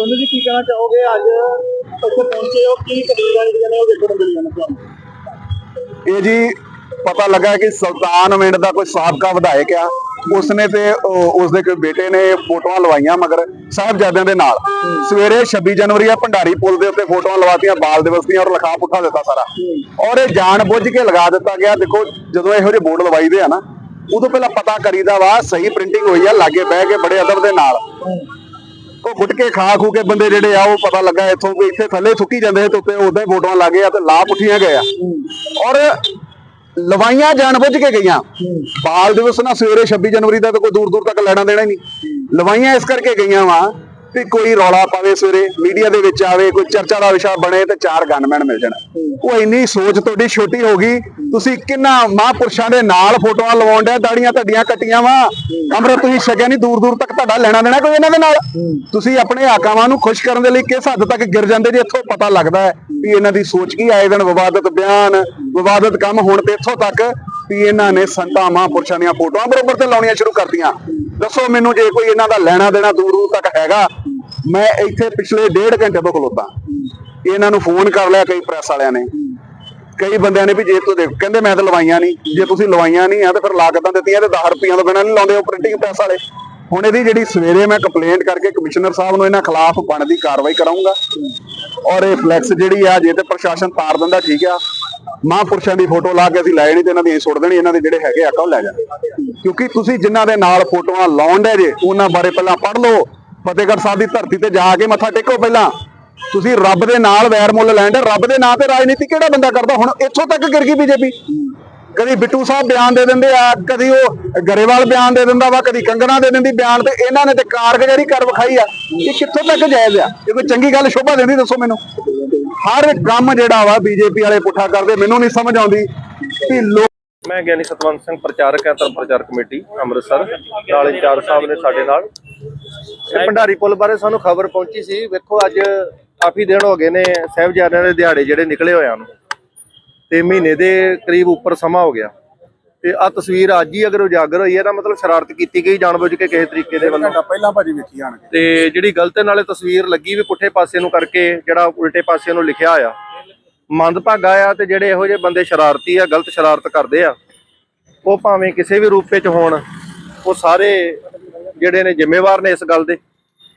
ਸੋਨੂ ਜੀ ਕੀ ਕਹਿਣਾ ਚਾਹੋਗੇ? ਅੱਜ ਇੱਥੇ ਪਹੁੰਚੇ ਹੋ, ਕੀ ਤਸਵੀਰਾਂ ਜਿਹੜੀਆਂ ਨੇ ਉਹ ਦੇਖਣ ਨੂੰ ਮਿਲੀਆਂ ਨੇ ਤੁਹਾਨੂੰ? ਇਹ ਜੀ ਪਤਾ ਲੱਗਾ ਕਿ ਸੁਲਤਾਨ ਵਿੰਡ ਦਾ ਕੋਈ ਸਾਬਕਾ ਵਿਧਾਇਕ ਆ। ਉਸਨੇ ਤੇ ਉਸਦੇ ਕੋਈ ਬੇਟੇ ਨੇ ਫੋਟੋਆਂ ਲਵਾਈਆਂ ਮਗਰ ਸਾਹਿਬਜ਼ਾਦਿਆਂ ਦੇ ਨਾਲ। ਸਵੇਰੇ 26 ਜਨਵਰੀ ਆ, ਭੰਡਾਰੀ ਪੁਲ ਦੇ ਉੱਤੇ ਫੋਟੋਆਂ ਲਵਾਤੀਆਂ, ਬਾਲ ਦਿਵਸ ਦੀਆਂ ਔਰ ਲਿਖਾ ਪੁੱਠਾ ਦਿੱਤਾ ਸਾਰਾ। ਔਰ ਇਹ ਜਾਣ ਬੁੱਝ ਕੇ ਲਗਾ ਦਿੱਤਾ ਗਿਆ। ਦੇਖੋ, ਜਦੋਂ ਇਹੋ ਜਿਹੇ ਬੋਰਡ ਲਵਾਈਦੇ ਆ ਨਾ, ਉਦੋਂ ਪਹਿਲਾਂ ਪਤਾ ਕਰੀਦਾ ਵਾ, ਸਹੀ ਪ੍ਰਿੰਟਿੰਗ ਹੋਈ ਆ, ਲਾਗੇ ਬਹਿ ਕੇ ਬੜੇ ਅਦਬ ਦੇ ਨਾਲ। ਉਹ ਗੁੱਟ ਕੇ ਖਾ ਖੂ ਕੇ ਬੰਦੇ ਜਿਹੜੇ ਆ, ਉਹ ਪਤਾ ਲੱਗਾ ਇੱਥੋਂ ਕੋਈ ਇੱਥੇ ਥੱਲੇ ਸੁੱਕੀ ਜਾਂਦੇ ਤੇ ਉੱਤੇ ਉਦਾਂ ਹੀ ਫੋਟੋਆਂ ਲੱਗੇ ਆ ਤੇ ਲਾ ਪੁੱਠੀਆਂ ਗਏ ਆ। ਔਰ ਲਵਾਈਆਂ ਜਾਣ ਬੁੱਝ ਕੇ ਗਈਆਂ। ਬਾਲ ਦਿਵਸ ਨਾ ਸਵੇਰੇ 26 ਜਨਵਰੀ ਦਾ ਤਾਂ ਕੋਈ ਦੂਰ ਦੂਰ ਤੱਕ ਲੈਣਾ ਦੇਣਾ ਹੀ ਨਹੀਂ। ਲਵਾਈਆਂ ਇਸ ਕਰਕੇ ਗਈਆਂ ਵਾ ਵੀ ਕੋਈ ਰੌਲਾ ਪਾਵੇ ਸਵੇਰੇ, ਮੀਡੀਆ ਦੇ ਵਿੱਚ ਆਵੇ, ਕੋਈ ਚਰਚਾ ਦਾ ਵਿਸ਼ਾ ਬਣੇ ਤੇ ਚਾਰ ਗਨਮੈਨ ਮਿਲ ਜਾਣ। ਉਹ ਇੰਨੀ ਸੋਚ ਤੁਹਾਡੀ ਛੋਟੀ ਹੋ ਗਈ, ਤੁਸੀਂ ਕਿੰਨਾ ਮਹਾਂਪੁਰਸ਼ਾਂ ਦੇ ਨਾਲ ਫੋਟੋਆਂ ਲਵਾਉਣ ਡਿਆ ਦਾੜੀਆਂ ਤੁਹਾਡੀਆਂ ਕੱਟੀਆਂ ਵਾ। ਅੰਮ੍ਰਿਤ ਤੁਸੀਂ ਛਕਿਆ ਨਹੀਂ ਦੂਰ ਦੂਰ ਤੱਕ ਤੁਹਾਡਾ ਲੈਣਾ ਦੇਣਾ ਕੋਈ ਇਹਨਾਂ ਦੇ ਨਾਲ? ਤੁਸੀਂ ਆਪਣੇ ਆਕਾਵਾਂ ਨੂੰ ਖੁਸ਼ ਕਰਨ ਦੇ ਲਈ ਕਿਸ ਹੱਦ ਤੱਕ ਗਿਰ ਜਾਂਦੇ ਜੇ ਇੱਥੋਂ ਪਤਾ ਲੱਗਦਾ ਹੈ ਵੀ ਇਹਨਾਂ ਦੀ ਸੋਚ ਕੀ ਆਏ ਦਿਨ ਵਿਵਾਦਤ ਬਿਆਨ, ਵਿਵਾਦਤ ਕੰਮ ਹੋਣ ਤੇ ਇੱਥੋਂ ਤੱਕ ਵੀ ਇਹਨਾਂ ਨੇ ਸੰਤਾਂ ਮਹਾਂਪੁਰਸ਼ਾਂ ਦੀਆਂ ਫੋਟੋਆਂ ਬਰੋਬਰ ਤੇ ਲਾਉਣੀਆਂ ਸ਼ੁਰੂ ਕਰਤੀਆਂ। ਦੱਸੋ ਮੈਨੂੰ ਜੇ ਕੋਈ ਇਹਨਾਂ ਦਾ ਲੈਣਾ ਦੇਣਾ ਦੂਰ ਦੂਰ ਤੱਕ ਹੈਗਾ ਮੈਂ ਇੱਥੇ ਪਿਛਲੇ ਡੇਢ ਘੰਟੇ ਤੋਂ ਖਲੋਤਾ। ਇਹਨਾਂ ਨੂੰ ਫੋਨ ਕਰ ਲਿਆ ਕਈ ਪ੍ਰੈਸ ਵਾਲਿਆਂ ਨੇ। ਕਈ ਬੰਦਿਆਂ ਨੇ ਵੀ ਜੇ ਤੂੰ ਦੇਖ ਕਹਿੰਦੇ ਮੈਂ ਤਾਂ ਲਵਾਈਆਂ ਨਹੀਂ। ਜੇ ਤੁਸੀਂ ਲਵਾਈਆਂ ਨਹੀਂ ਆ ਤੇ ਫਿਰ ਲਾਗਤਾਂ ਦਿੱਤੀਆਂ ਤੇ 10 ਰੁਪਈਆਂ ਤੋਂ ਬਿਨਾਂ ਨਹੀਂ ਲਾਉਂਦੇ ਉਹ ਪ੍ਰਿੰਟਿੰਗ ਪ੍ਰੈਸ ਵਾਲੇ। ਹੁਣ ਇਹਦੀ ਜਿਹੜੀ ਸਵੇਰੇ ਮੈਂ ਕੰਪਲੇਂਟ ਕਰਕੇ ਕਮਿਸ਼ਨਰ ਸਾਹਿਬ ਨੂੰ ਇਹਨਾਂ ਖਿਲਾਫ ਬਣਦੀ ਕਾਰਵਾਈ ਕਰਾਉਂਗਾ ਔਰ ਇਹ ਫਲੈਕਸ ਜਿਹੜੀ ਆ, ਜੇ ਤੇ ਪ੍ਰਸ਼ਾਸਨ ਤਾਰ ਦਿੰਦਾ, ਠੀਕ ਆ। ਮਹਾਂਪੁਰਸ਼ਾਂ ਦੀ ਫੋਟੋ ਲਾ ਕੇ ਅਸੀਂ ਲੈ ਜਾਣੀ ਤੇ ਇਹਨਾਂ ਦੀ ਅਸੀਂ ਸੁੱਟ ਦੇਣੀ, ਇਹਨਾਂ ਦੇ ਜਿਹੜੇ ਹੈਗੇ ਆ ਉਹ ਲੈ ਜਾਣ। ਕਿਉਂਕਿ ਤੁਸੀਂ ਜਿਨ੍ਹਾਂ ਦੇ ਨਾਲ ਫੋਟੋਆਂ ਲਾਉਣ ਦੇ ਜੇ, ਉਹਨਾਂ ਬਾਰੇ ਪਹਿਲਾਂ ਪੜ੍ਹ ਲਓ। ਫਤਿਹਗੜ੍ਹ ਸਾਹਿਬ ਦੀ ਧਰਤੀ ਤੇ ਜਾ ਕੇ ਮੱਥਾ ਟੇਕੋ ਪਹਿਲਾਂ। ਤੁਸੀਂ ਰੱਬ ਦੇ ਨਾਲ ਵੈਰ ਮੁੱਲ ਲੈਣ ਰੱਬ ਦੇ ਨਾਂ ਤੇ ਰਾਜਨੀਤੀ ਕਿਹੜਾ ਬੰਦਾ ਕਰਦਾ? ਹੁਣ ਇੱਥੋਂ ਤੱਕ ਗਿਰ ਗਈ ਬੀਜੇਪੀ। ਕਦੀ ਬਿੱਟੂ ਸਾਹਿਬ ਬਿਆਨ ਦੇ ਦਿੰਦੇ ਆ, ਕਦੀ ਉਹ ਗਰੇਵਾਲ ਬਿਆਨ ਦੇ ਦਿੰਦਾ ਵਾ, ਕਦੀ ਕੰਗਣਾ ਦੇ ਦਿੰਦੀ ਬਿਆਨ ਤੇ ਇਹਨਾਂ ਨੇ ਤੇ ਕਾਰਗੁਜ਼ਾਰੀ ਕਰ ਵਿਖਾਈ ਆ, ਇਹ ਕਿੱਥੋਂ ਤੱਕ ਜਾਇਜ਼ ਆ? ਇਹ ਕੋਈ ਚੰਗੀ ਗੱਲ ਸ਼ੋਭਾ ਦਿੰਦੀ ਦੱਸੋ ਮੈਨੂੰ। ਹਰ ਕੰਮ ਜਿਹੜਾ ਵਾ ਬੀਜੇਪੀ ਵਾਲੇ ਪੁੱਠਾ ਕਰਦੇ, ਮੈਨੂੰ ਨਹੀਂ ਸਮਝ ਆਉਂਦੀ ਕਿ ਮੈਂ ਗਿਆਨੀ ਸਤਵੰਤ ਸਿੰਘ, ਪ੍ਰਚਾਰਕ ਹਾਂ ਧਰਮ ਪ੍ਰਚਾਰ ਕਮੇਟੀ, ਅੰਮ੍ਰਿਤਸਰ। ਨਾਲ ਇੰਚਾਰਜ ਸਾਹਿਬ ਨੇ ਸਾਡੇ ਨਾਲ। ਇਹ ਭੰਡਾਰੀ ਪੁਲ ਬਾਰੇ ਸਾਨੂੰ ਖਬਰ ਪਹੁੰਚੀ ਸੀ। ਵੇਖੋ ਅੱਜ ਕਾਫੀ ਦਿਨ ਹੋ ਗਏ ਨੇ ਸਾਹਿਬਜ਼ਾਦਿਆਂ ਦੇ ਦਿਹਾੜੇ ਜਿਹੜੇ ਨਿਕਲੇ ਹੋਇਆਂ ਨੂੰ ਤੇ ਮਹੀਨੇ ਦੇ ਕਰੀਬ ਉੱਪਰ ਸਮਾਂ ਹੋ ਗਿਆ। ਤੇ ਆ ਤਸਵੀਰ ਅੱਜ ਹੀ ਅਗਰ ਉਜਾਗਰ ਹੋਈ ਹੈ ਤਾਂ ਮਤਲਬ ਸ਼ਰਾਰਤ ਕੀਤੀ ਗਈ ਜਾਣਬੁੱਝ ਕੇ ਕਿਸੇ ਤਰੀਕੇ ਦੇ ਵੱਲੋਂ। ਪਹਿਲਾਂ ਭਾਜੀ ਵੇਖੀ ਆਣ ਤੇ ਜਿਹੜੀ ਗਲਤ ਨਾਲੇ ਤਸਵੀਰ ਲੱਗੀ ਵੀ ਪੁੱਠੇ ਪਾਸੇ ਨੂੰ ਕਰਕੇ ਜਿਹੜਾ ਉਲਟੇ ਪਾਸੇ ਨੂੰ ਲਿਖਿਆ ਆ ਮੰਦਭਾਗਾ ਆ ਤੇ ਜਿਹੜੇ ਇਹੋ ਜਿਹੇ ਬੰਦੇ ਸ਼ਰਾਰਤੀ ਆ ਗਲਤ ਸ਼ਰਾਰਤ ਕਰਦੇ ਆ ਉਹ ਭਾਵੇਂ ਕਿਸੇ ਵੀ ਰੂਪ ਵਿੱਚ ਹੋਣ ਉਹ ਸਾਰੇ ਜਿਹੜੇ ਨੇ ਜ਼ਿੰਮੇਵਾਰ ਨੇ ਇਸ ਗੱਲ ਦੇ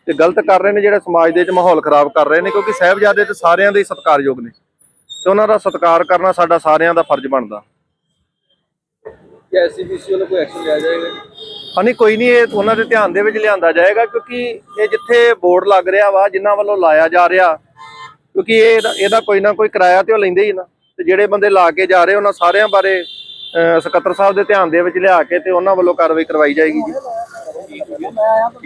ਤੇ ਗਲਤ ਕਰ ਰਹੇ ਨੇ ਜਿਹੜੇ ਸਮਾਜ ਦੇ ਵਿੱਚ ਮਾਹੌਲ ਖਰਾਬ ਕਰ ਰਹੇ ਨੇ ਕਿਉਂਕਿ ਸਾਹਿਬਜ਼ਾਦੇ ਤੇ ਸਾਰਿਆਂ ਦੇ ਸਤਿਕਾਰਯੋਗ ਨੇ ਤੇ ਉਹਨਾਂ ਦਾ ਸਤਿਕਾਰ ਕਰਨਾ ਸਾਡਾ ਸਾਰਿਆਂ ਦਾ ਫਰਜ਼ ਬਣਦਾ। ਐਸਸੀਬੀਸੀ ਵੱਲੋਂ ਕੋਈ ਐਕਸ਼ਨ ਲਿਆ ਜਾਏਗਾ? ਹਾਂਜੀ ਕੋਈ ਨਹੀਂ ਇਹ ਉਹਨਾਂ ਦੇ ਧਿਆਨ ਦੇ ਵਿੱਚ ਲਿਆਂਦਾ ਜਾਏਗਾ ਕਿਉਂਕਿ ਇਹ ਜਿੱਥੇ ਬੋਰਡ ਲੱਗ ਰਿਹਾ ਵਾ ਜਿਨ੍ਹਾਂ ਵੱਲੋਂ ਲਾਇਆ ਜਾ ਰਿਹਾ ਕਿਉਂਕਿ ਇਹ ਇਹਦਾ ਕੋਈ ਨਾ ਕੋਈ ਕਿਰਾਇਆ ਤੇ ਉਹ ਲੈਂਦੇ ਹੀ ਨਾ। ਤੇ ਜਿਹੜੇ ਬੰਦੇ ਲਾ ਕੇ ਜਾ ਰਹੇ ਉਹਨਾਂ ਸਾਰਿਆਂ ਬਾਰੇ ਸਕੱਤਰ ਸਾਹਿਬ ਦੇ ਧਿਆਨ ਦੇ ਵਿੱਚ ਲਿਆ ਕੇ ਤੇ ਉਹਨਾਂ ਵੱਲੋਂ ਕਾਰਵਾਈ ਕਰਵਾਈ ਜਾਏਗੀ ਜੀ। Banyak.